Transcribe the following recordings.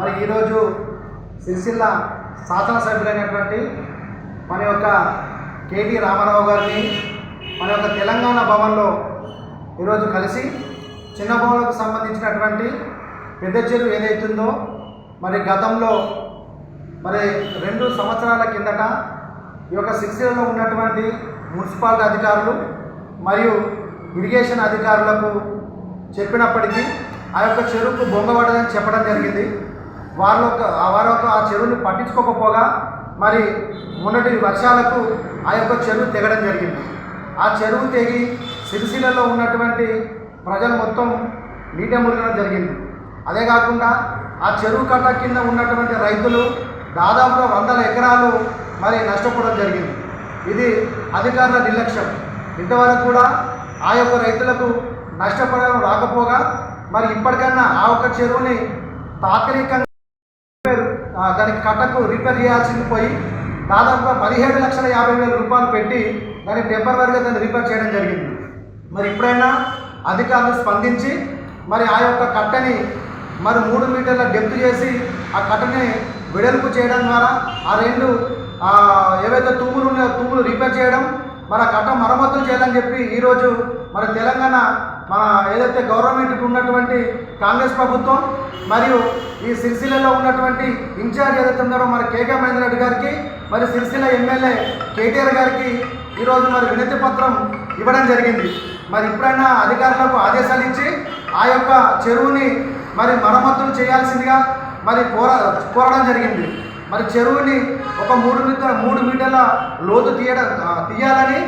మరి ఈరోజు సిరిసిల్ల శాసనసభ్యులైనటువంటి మన యొక్క కేటీ రామారావు గారిని మన యొక్క తెలంగాణ భవన్లో ఈరోజు కలిసి చిన్న భవన్లకు సంబంధించినటువంటి పెద్ద చెరువు ఏదైతుందో మరి గతంలో మరి రెండు సంవత్సరాల కిందట ఈ యొక్క సిరిసిల్లలో ఉన్నటువంటి మున్సిపాలిటీ అధికారులు మరియు ఇరిగేషన్ అధికారులకు చెప్పినప్పటికీ ఆ యొక్క చెరువుకు బొంగబడదని చెప్పడం జరిగింది. వారు వారి యొక్క ఆ చెరువుని పట్టించుకోకపోగా మరి మొన్నటి వర్షాలకు ఆ యొక్క చెరువు తెగడం జరిగింది. ఆ చెరువు తెగి సిరిసిల్లలో ఉన్నటువంటి ప్రజలు మొత్తం నీట మురగడం జరిగింది. అదే కాకుండా ఆ చెరువు కట్ట కింద ఉన్నటువంటి రైతులు దాదాపుగా వందల ఎకరాలు మరి నష్టపోవడం జరిగింది. ఇది అధికారుల నిర్లక్ష్యం. ఇంతవరకు కూడా ఆ యొక్క రైతులకు నష్టపడడం రాకపోగా మరి ఇప్పటికన్నా ఆ ఒక్క చెరువుని తాత్కాలికంగా దానికి కట్టకు రిపేర్ చేయాల్సింది పోయి దాదాపుగా పదిహేడు లక్షల యాభై వేల రూపాయలు పెట్టి దాన్ని టెంపరీగా దాన్ని రిపేర్ చేయడం జరిగింది. మరి ఇప్పుడైనా అధికారులు స్పందించి మరి ఆ యొక్క కట్టని మరి మూడు మీటర్ల డెప్త్ చేసి ఆ కట్టని వెడల్పు చేయడం ద్వారా ఆ రెండు ఏవైతే తూములు ఉన్నాయో తూములు రిపేర్ చేయడం మన కట్ట మరమ్మతులు చేయాలని చెప్పి ఈరోజు మన తెలంగాణ మన ఏదైతే గవర్నమెంట్కి ఉన్నటువంటి కాంగ్రెస్ ప్రభుత్వం మరియు ఈ సిరిసిల్లలో ఉన్నటువంటి ఇన్ఛార్జ్ ఏదైతే ఉన్నారో మన కేకే మహేందర్ రెడ్డి గారికి మరి సిరిసిల్ల ఎమ్మెల్యే కేటీఆర్ గారికి ఈరోజు మరి వినతి పత్రం ఇవ్వడం జరిగింది. మరి ఇప్పుడైనా అధికారులకు ఆదేశాలు ఇచ్చి ఆ యొక్క చెరువుని మరి మరమ్మతులు చేయాల్సిందిగా మరి కోర కోరడం జరిగింది. మరి చెరువుని ఒక మూడు మీటర్ మూడు మీటర్ల లోతు తీయడం తీయాలని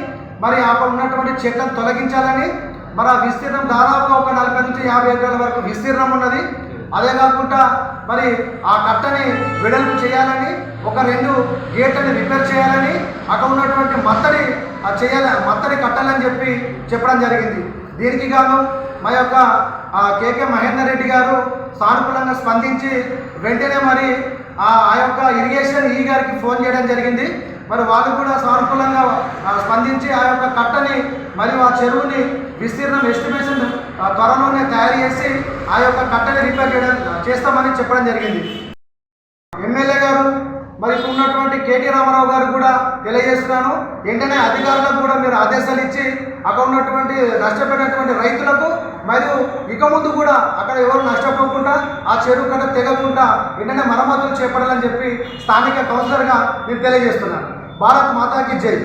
మరి అక్కడ ఉన్నటువంటి చెట్లను తొలగించాలని మరి ఆ విస్తీర్ణం దాదాపుగా ఒక నలభై నుంచి యాభై ఎకరాల వరకు విస్తీర్ణం ఉన్నది. అదే కాకుండా మరి ఆ కట్టని వెడల్పు చేయాలని ఒక రెండు గేట్లని రిపేర్ చేయాలని అక్కడ ఉన్నటువంటి మత్తడి చేయాలి మత్తడి కట్టాలని చెప్పి చెప్పడం జరిగింది. దీనికి గాను మా యొక్క కేకే మహేందర్ రెడ్డి గారు సానుకూలంగా స్పందించి వెంటనే మరి ఆ యొక్క ఇరిగేషన్ ఈ గారికి ఫోన్ చేయడం జరిగింది. మరి వాళ్ళు కూడా సానుకూలంగా స్పందించి ఆ యొక్క కట్టని మరియు ఆ చెరువుని విస్తీర్ణం ఎస్టిమేషన్ ఆ, త్వరలోనే తయారు చేసి ఆ యొక్క కట్టని రిపేర్ చేయడం చేస్తామని చెప్పడం జరిగింది. ఎమ్మెల్యే గారు మరి ఇప్పుడు ఉన్నటువంటి కేటీ రామారావు గారు కూడా తెలియజేస్తున్నాను. వెంటనే అధికారులకు కూడా మీరు ఆదేశాలు ఇచ్చి అక్కడ ఉన్నటువంటి నష్టపోయినటువంటి రైతులకు మరియు ఇక ముందు కూడా అక్కడ ఎవరు నష్టపోకుండా ఆ చెరువు కట్ట తెగకుండా వెంటనే మరమ్మతులు చేపడాలని చెప్పి స్థానిక కౌన్సిలర్గా నేను తెలియజేస్తున్నాను. భారత్ మాతాకి జై.